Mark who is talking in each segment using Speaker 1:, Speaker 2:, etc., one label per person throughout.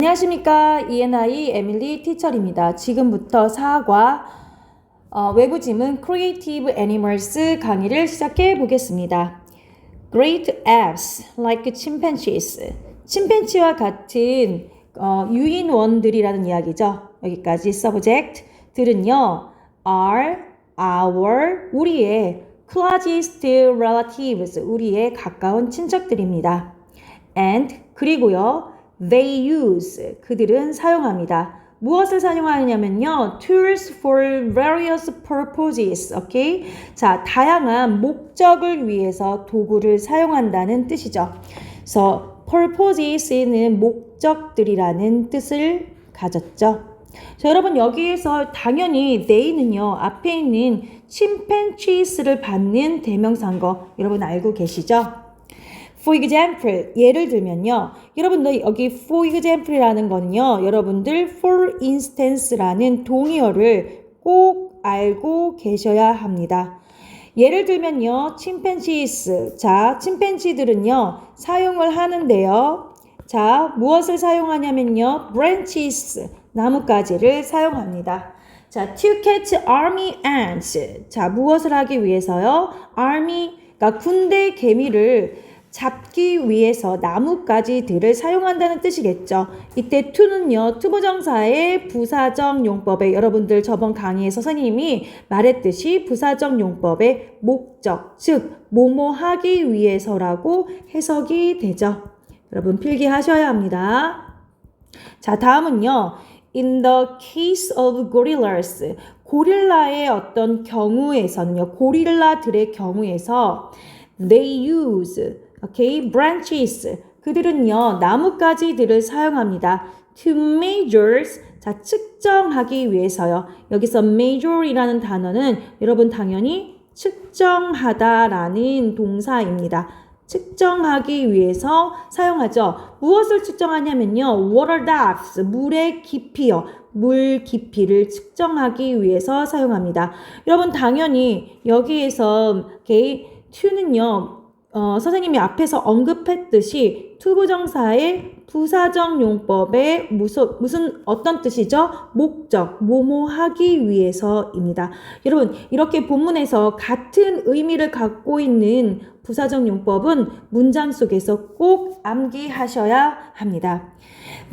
Speaker 1: 안녕하십니까 ENI 에밀리 티처입니다. 지금부터 사과 어, 외부 지문 Creative Animals 강의를 시작해 보겠습니다. Great apes like chimpanzees. 침팬지와 같은 어, 유인원들이라는 이야기죠. 여기까지 subject 들은요 are our 우리의 closest relatives 우리의 가까운 친척들입니다. and 그리고요 they use 그들은 사용합니다. 무엇을 사용하느냐면요 tools for various purposes 오케이 자 다양한 목적을 위해서 도구를 사용한다는 뜻이죠. 그래서 purposes는 목적들이라는 뜻을 가졌죠. 자, 여러분 여기에서 당연히 they는요 앞에 있는 chimpanzees를 받는 대명사인 거 여러분 알고 계시죠? For example, 예를 들면요. 여러분들 여기 for example이라는 거는요. 여러분들 for instance라는 동의어를 꼭 알고 계셔야 합니다. 예를 들면요. 침팬지스. 자, 침팬지들은요. 사용을 하는데요. 자, 무엇을 사용하냐면요. branches. 나뭇가지를 사용합니다. 자, to catch army ants. 자, 무엇을 하기 위해서요? army, 그러니까 군대 개미를 잡기 위해서 나뭇가지들을 사용한다는 뜻이겠죠. 이때 to는요, 투부정사의 부사적 용법에 여러분들 저번 강의에서 선생님이 말했듯이 부사적 용법의 목적, 즉, 뭐뭐 하기 위해서라고 해석이 되죠. 여러분 필기하셔야 합니다. 자, 다음은요. In the case of gorillas, 고릴라의 어떤 경우에서는요, 고릴라들의 경우에서 they use, okay, branches, 그들은요, 나뭇가지들을 사용합니다. to measure, 자, 측정하기 위해서요. 여기서 measure이라는 단어는 여러분 당연히 측정하다라는 동사입니다. 측정하기 위해서 사용하죠. 무엇을 측정하냐면요. water depths, 물의 깊이요. 물 깊이를 측정하기 위해서 사용합니다. 여러분 당연히 여기에서 okay, to는요. 어, 선생님이 앞에서 언급했듯이 투부정사의 부사적 용법의 무슨, 무슨 어떤 뜻이죠? 목적, 뭐뭐 하기 위해서입니다. 여러분, 이렇게 본문에서 같은 의미를 갖고 있는 부사적 용법은 문장 속에서 꼭 암기하셔야 합니다.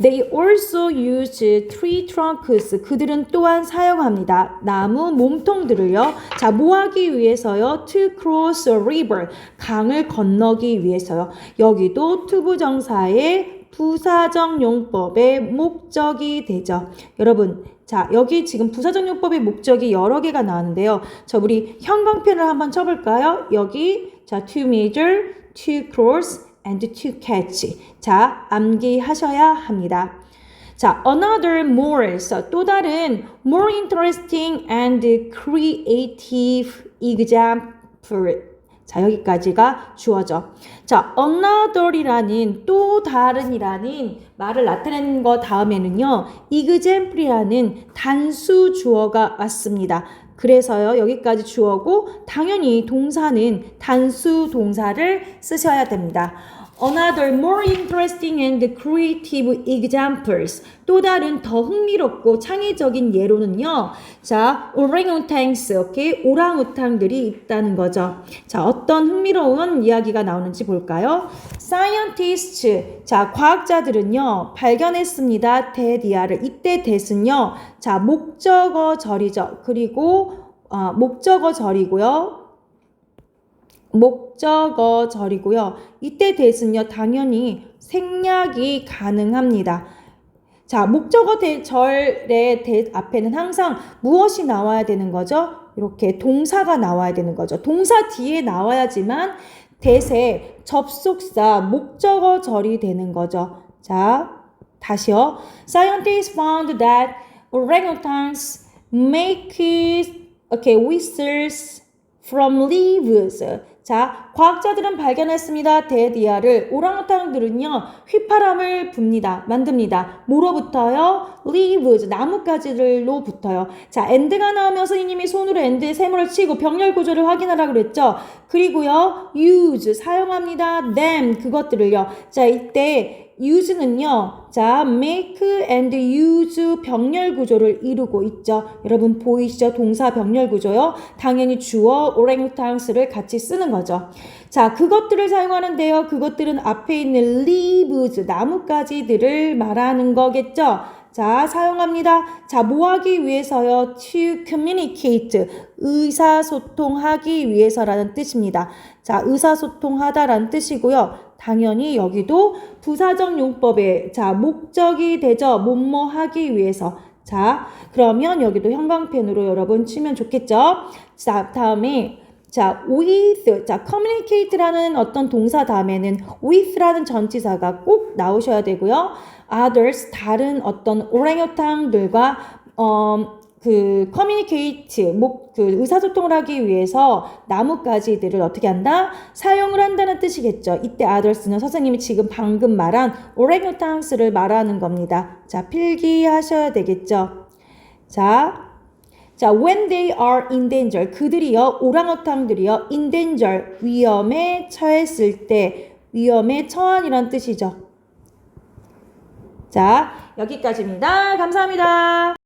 Speaker 1: They also use tree trunks. 그들은 또한 사용합니다. 나무 몸통들을요. 자, 뭐 하기 위해서요? To cross a river. 강을 건너기 위해서요. 여기도 투부정사의 부사적 용법의 목적이 되죠. 여러분, 자, 여기 지금 부사적 용법의 목적이 여러 개가 나왔는데요. 자, 우리 형광펜을 한번 쳐볼까요? 여기, 자, to measure, to cross, and to catch. 자, 암기하셔야 합니다. 자, another more, 또 다른 more interesting and creative example. 자, 여기까지가 주어져. 자, another이라는 또 다른이라는 말을 나타내는 거 다음에는요, example이라는 단수 주어가 왔습니다. 그래서요, 여기까지 주어고, 당연히 동사는 단수 동사를 쓰셔야 됩니다. Another more interesting and creative examples. 또 다른 더 흥미롭고 창의적인 예로는요. 자, orangutans, 오케이? 오랑우탕들이 있다는 거죠. 자, 어떤 흥미로운 이야기가 나오는지 볼까요? Scientists, 자, 과학자들은요, 발견했습니다. 대디아를. 이때 대은요, 자, 목적어 절이죠. 그리고, 어, 목적어 절이고요. 목적어 절이고요. 이때 대은요 당연히 생략이 가능합니다. 자, 목적어 대, 절의 대 앞에는 항상 무엇이 나와야 되는 거죠? 이렇게 동사가 나와야 되는 거죠. 동사 뒤에 나와야지만 대세, 접속사, 목적어 절이 되는 거죠. 자, 다시요. Scientists found that orangutans make whistles from leaves. 자, 과학자들은 발견했습니다. 데디아를 오랑우탕들은요 휘파람을 붑니다. 만듭니다. 뭐로부터요? leaves 나뭇가지를로 붙어요. 자, end가 나오면 선생님이 손으로 end에 세모를 치고 병렬 구조를 확인하라 그랬죠. 그리고요 use 사용합니다. them 그것들을요. 자, 이때 use는요. 자, make and use 병렬 구조를 이루고 있죠. 여러분 보이시죠? 동사 병렬 구조요. 당연히 주어 orangutangs를 같이 쓰는 거죠. 자, 그것들을 사용하는데요. 그것들은 앞에 있는 leaves, 나뭇가지들을 말하는 거겠죠. 자, 사용합니다. 자, 뭐 하기 위해서요? to communicate, 의사소통하기 위해서라는 뜻입니다. 자, 의사소통하다라는 뜻이고요. 당연히 여기도 부사적 용법에 자, 목적이 되죠. 뭐뭐 하기 위해서. 자, 그러면 여기도 형광펜으로 여러분 치면 좋겠죠? 자, 다음에 자, with, 자, communicate라는 어떤 동사 다음에는 with라는 전치사가 꼭 나오셔야 되고요. others, 다른 어떤 오랑우탕들과, 어, 그, communicate, 목, 그, 의사소통을 하기 위해서 나뭇가지들을 어떻게 한다? 사용을 한다는 뜻이겠죠. 이때 others는 선생님이 지금 방금 말한 오랑우탕스를 말하는 겁니다. 자, 필기하셔야 되겠죠. 자, 자, when they are in danger. 그들이요, 오랑우탕들이요, in danger. 위험에 처했을 때, 위험에 처한이란 뜻이죠. 자, 여기까지입니다. 감사합니다.